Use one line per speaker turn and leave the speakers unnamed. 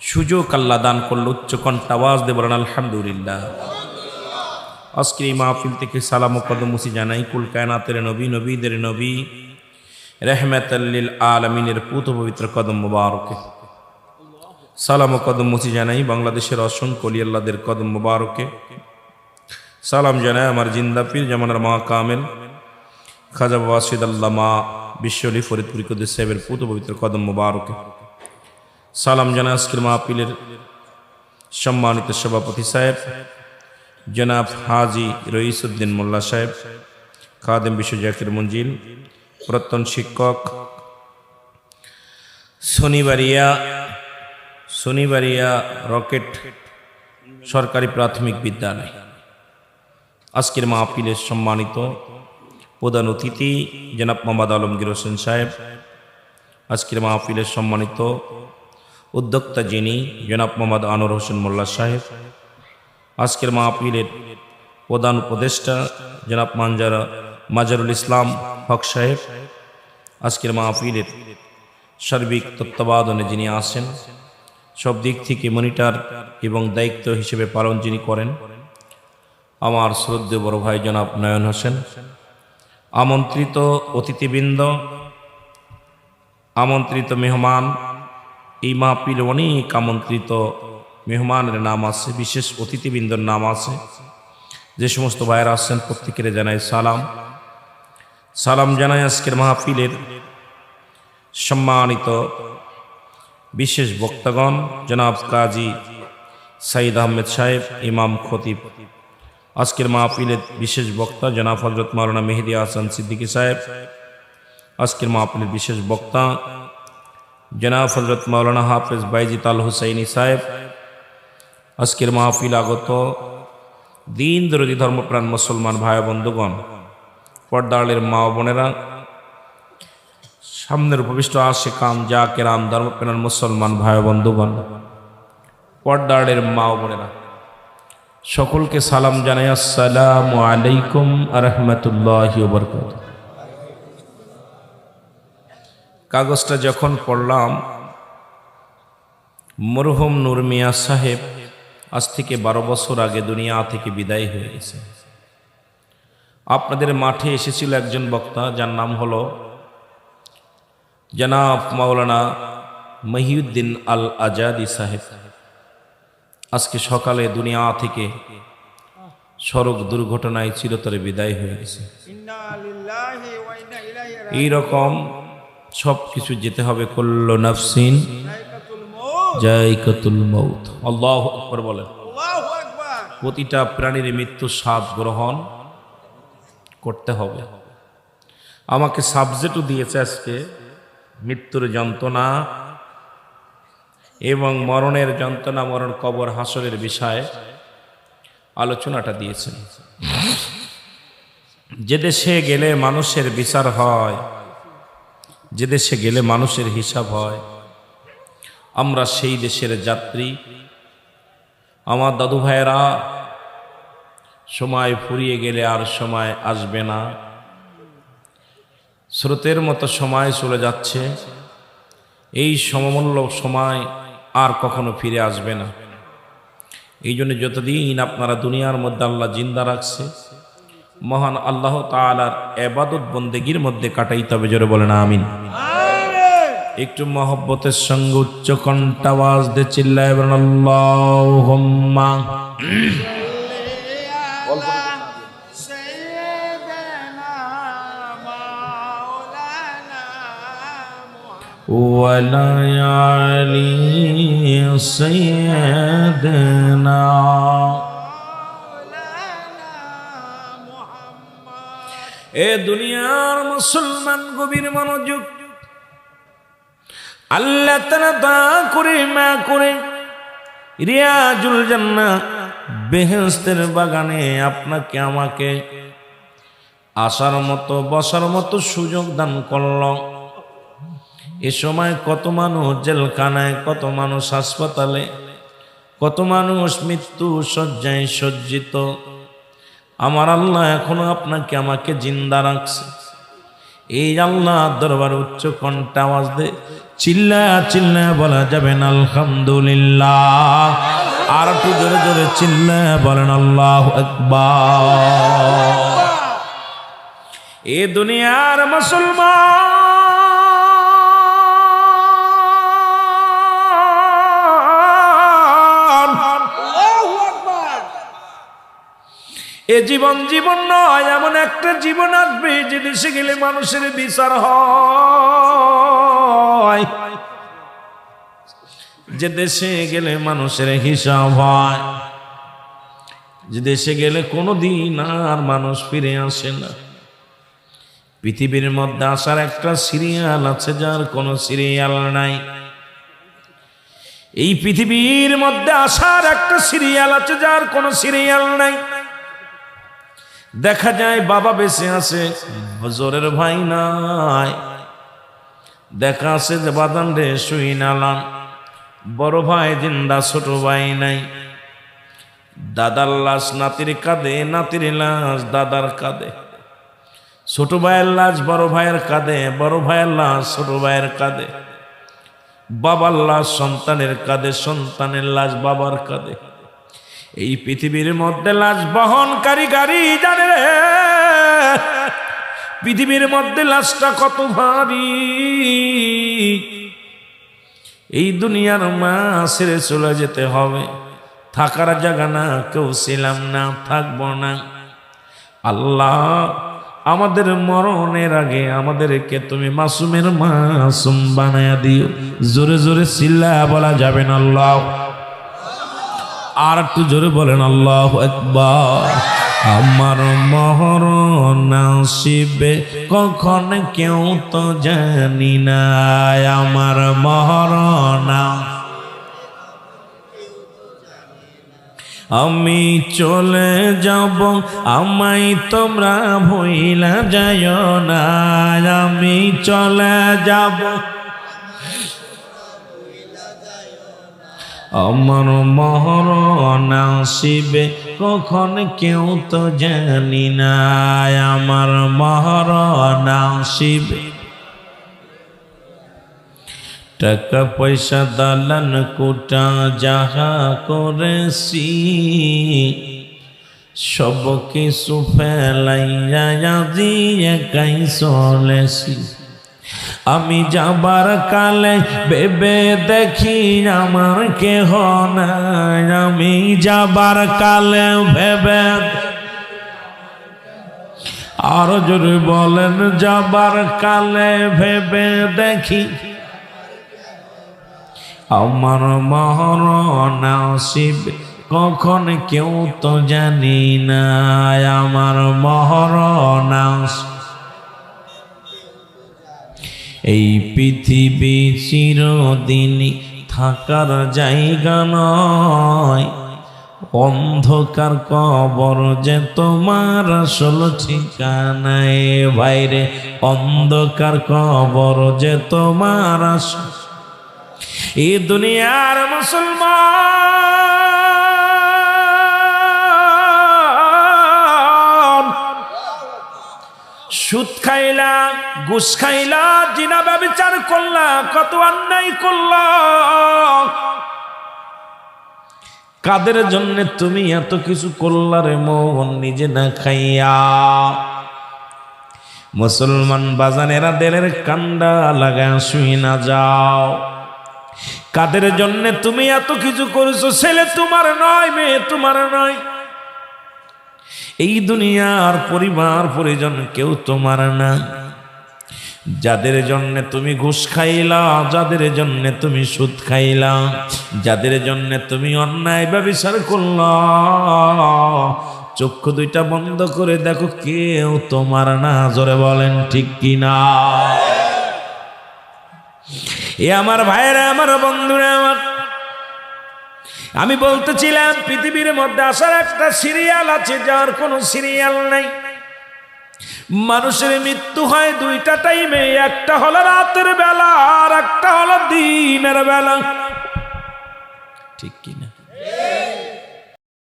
সুযোগ আল্লাহ দান করল উচ্চ কণ্ঠ আওয়াজ বলেন, আলহামদুলিল্লাহ। আজকের এই মাহফিল থেকে সালাম কদমুসি জানাই, কুল কায়নাতের নবী, নবীদের নবী রেহমাতাল্লিল আলমিনের পুত পবিত্র কদম মুবারকে। সালাম কদম মুসি জানাই, বাংলাদেশের অসংখ্য আল্লাহদের কদম মুবারকে। সালাম জানাই আমার জিন্দা পীর জামানার মা কামেল, খাজা ওয়াসিদ আল্লাহ মা বিশ্বলি ফরিদপুরি কদের সাহেবের পুত পবিত্র কদম মুবারকে। সালাম জানাই আজকের মাহফিলের সম্মানিত সভাপতি সাহেব, জনাব হাজি রইসুদ্দিন মোল্লা সাহেব, খাদেম বিশ্ব জাকির মঞ্জিল প্রত্যন শিক্ষক শনিবারিয়া শনিবারিয়া রকেট সরকারি প্রাথমিক বিদ্যালয়। আজকের মাহফিলের সম্মানিত প্রধান অতিথি জনাব মোহাম্মদ আলমগীর হোসেন সাহেব, আজকের মাহফিলের সম্মানিত উদ্যোক্তা যিনি জনাব মোহাম্মদ আনোয়ার হোসেন মোল্লা সাহেব, আজকের মাহফিলের প্রধান উপদেষ্টা জনাব মানজারা মাজারুল ইসলাম হক সাহেব, আজকের মাহফিলের সার্বিক তত্ত্বাবধানে যিনি আসেন সব দিক থেকে মনিটর এবং দায়িত্ব হিসেবে পালন যিনি করেন, আমার শ্রদ্ধেয় বড় ভাই জনাব নয়ন হোসেন, আমন্ত্রিত অতিথিবৃন্দ, আমন্ত্রিত মেহমান এই মাহফিল অনেক আমন্ত্রিত মেহমানের নাম আছে, বিশেষ অতিথিবৃন্দর নাম আছে। যে সমস্ত ভাইয়েরা আসছেন প্রত্যেকের জানাই সালাম। সালাম জানাই আজকের মাহফিলের সম্মানিত বিশেষ বক্তাগণ, জনাব কাজী সাইদ আহমেদ সাহেব, ইমাম খতিব। আজকের মাহফিলের বিশেষ বক্তা জনাব হজরত মাওলানা মেহেদি হাসান সিদ্দিকী সাহেব। আজকের মাহফিলের বিশেষ বক্তা জনাব হজরত মাওলানা হাফেজ বাইজিত আল হুসাইনি সাহেব, আজকের মাহফিল আগত দিন দরদি ধর্মপ্রাণ মুসলমান ভাই বন্ধুগণ পর্দালের মা বোনেরা, সামনের উপবিষ্ট আসে কাম যা কেরাম ধর্মপ্রাণ মুসলমান ভাই বন্ধুগণ পর্দালের মা বোনেরা, সকলকে সালাম জানাই, আসসালামু আলাইকুম আরহামতুল্লাহ বরকাত কাগজটা যখন পড়লাম মরহুম নূর মিয়া সাহেব আজ থেকে বারো বছর আগে দুনিয়া থেকে বিদায় হয়ে গেছে। আপনাদের মাঠে এসেছিল একজন বক্তা যার নাম হলো জনাব মাওলানা মহিউদ্দিন আল আজাদি সাহেব। আজকে সকালে দুনিয়া থেকে সড়ক দুর্ঘটনায় চিরতরে বিদায় হয়ে গেছে। এই রকম সব কিছু যেতে হবে কল্ল নাফসিন। জায়কাতুল মৌত আল্লাহ আকবর বলেন। প্রতিটা প্রাণীর মৃত্যু স্বাদ গ্রহণ করতে হবে। আমাকে সাবজেক্টও দিয়েছে আজকে মৃত্যুর যন্ত্রণা এবং মরণের যন্ত্রণা মরণ কবর হাসরের বিষয়ে আলোচনাটা দিয়েছেন। যে দেশে গেলে মানুষের বিচার হয় যে দেশে গেলে মানুষের হিসাব হয়, আমরা সেই দেশের যাত্রী। আমার দাদু ভাইয়েরা, সময় ফুরিয়ে গেলে আর সময় আসবে না। স্রোতের মতো সময় চলে যাচ্ছে। এই সমমূল্য সময় আর কখনো ফিরে আসবে না। এই জন্য যতদিন আপনারা দুনিয়ার মধ্যে আল্লাহ জিন্দা রাখছে মহান আল্লাহ তালার এবাদত বন্দেগীর মধ্যে কাটাইতে হবে জোরে বলেন আমিন একটু মহব্বতের সঙ্গে উচ্চ কণ্ঠাবাজ দে চিল্লায় বলেন আল্লাহুম্মা ولا علي سيدنا এ দুনিয়ার মুসলমান গভীর মনোযোগ। আল্লাহ তারা দা করে মা করে রিয়াজুল জান্না বেহেস্তের বাগানে আপনাকে, আমাকে আসার মতো, বসার মতো সুযোগ দান করল। এ সময় কত মানুষ জেলখানায়, কত মানুষ হাসপাতালে, কত মানুষ মৃত্যু শয্যায় সজ্জিত। আমার আল্লাহ এখনও আপনাকে আমাকে জিন্দা রাখছে। এই আল্লাহ দরবার উচ্চ কণ্ঠে আওয়াজ দে। চিল্লা চিল্লা বলা যাবেন আলহামদুলিল্লাহ। আর একটু জোরে জোরে চিল্লা বলেন, আল্লাহ আকবার। এ দুনিয়ার মুসলমান এ জীবন জীবন নয়, এমন একটা জীবন আসবে যে দেশে গেলে মানুষের বিচার হয়। যে দেশে গেলে মানুষের হিসাব হয় যে দেশে গেলে কোনো দিন আর মানুষ ফিরে আসে না। পৃথিবীর মধ্যে আসার একটা সিরিয়াল আছে, যার কোনো সিরিয়াল নাই। এই পৃথিবীর মধ্যে আসার একটা সিরিয়াল আছে, যার কোনো সিরিয়াল নাই। দেখা যায় বাবা বেঁচে আছে জোরের ভাই নাই। দেখা আছে যে বাদান রে শুই নালাম, বড় ভাই জিন্দা, ছোট ভাই নাই। দাদার লাশ নাতির কাঁদে নাতির লাশ দাদার কাঁদে ছোট ভাইয়ের লাশ বড় ভাইয়ের কাঁদে বড় ভাইয়ের লাশ ছোট ভাইয়ের কাঁদে বাবার লাশ সন্তানের কাঁদে সন্তানের লাশ বাবার কাঁদে এই পৃথিবীর মধ্যে লাশ বহনকারী গাড়ি জানে রে। পৃথিবীর মধ্যে লাশটা কত ভারী। এই দুনিয়ার মা ছেড়ে চলে যেতে হবে। থাকার জায়গা না, কেউ ছিলাম না, থাকব না। আল্লাহ, আমাদের মরণের আগে আমাদেরকে তুমি মাসুমের মাসুম বানায়া দিও। জোরে জোরে চিল্লা বলা যাবে না, আল্লাহ। আর একটু জোরে বলেন, আল্লাহ একবার আমার মহর নাসিবে, কখন কেউ তো জানি না। আমার মহর না। আমি চলে যাব আমাই তোমরা ভইলা যায় না। আমি চলে যাব আমার মহর নাসিবে কখন কেউ তো জানি না। আমার মহর নাসিবে টাকা পয়সা দালান কোটা যাহা করেছি, সব কিছু ফেলাইয়া আজি একাই চলেছি। আমি যাবার কালে বেবে দেখি আমার কেহ নাই। আমি যাবার কালে ভেবে আরও জোরে বলেন, যাবার কালে ভেবে দেখি আমার মহর নাসিব কখন কেউ তো জানি না আমার মহর নাস এই পৃথিবী চিরদিনই থাকার জায়গা নয়। অন্ধকার কবর যে তোমার আসল ঠিকানায়। বাইরে অন্ধকার কবর যে তোমার আসল। এই দুনিয়ার মুসলমান সুদ খাইলা, ঘুষ খাইলা, জিনা ব্যবচার করলা, কত অন্যায় করলা। কাদের জন্য তুমি এত কিছু করলা রে মোহন, নিজে না খাইয়া? মুসলমান বাজানেরা দেলের কান্ডা লাগা শুই না যাও। কাদের জন্য তুমি এত কিছু করেছ, ছেলে তোমার নয়, মেয়ে তোমার নয়। এই দুনিয়ার পরিবার পরিজন কেউ তোমার না। যাদের জন্য তুমি ঘুষ খাইলা, যাদের জন্য তুমি সুদ খাইলা, যাদের জন্য তুমি অন্যায় ব্যবচার করলা, চক্ষু দুইটা বন্ধ করে দেখো কেউ তোমার না, জোরে বলেন ঠিক কিনা? এ আমার ভাইয়েরা, আমার বন্ধুরা, আমার আমি বলতেছিলাম, পৃথিবীর মধ্যে আসার একটা সিরিয়াল আছে, যার কোনো সিরিয়াল নাই। মানুষের মৃত্যু হয় দুইটা টাইমে একটা হলো রাতের বেলা আর একটা হলো দিনের বেলা। ঠিক কিনা?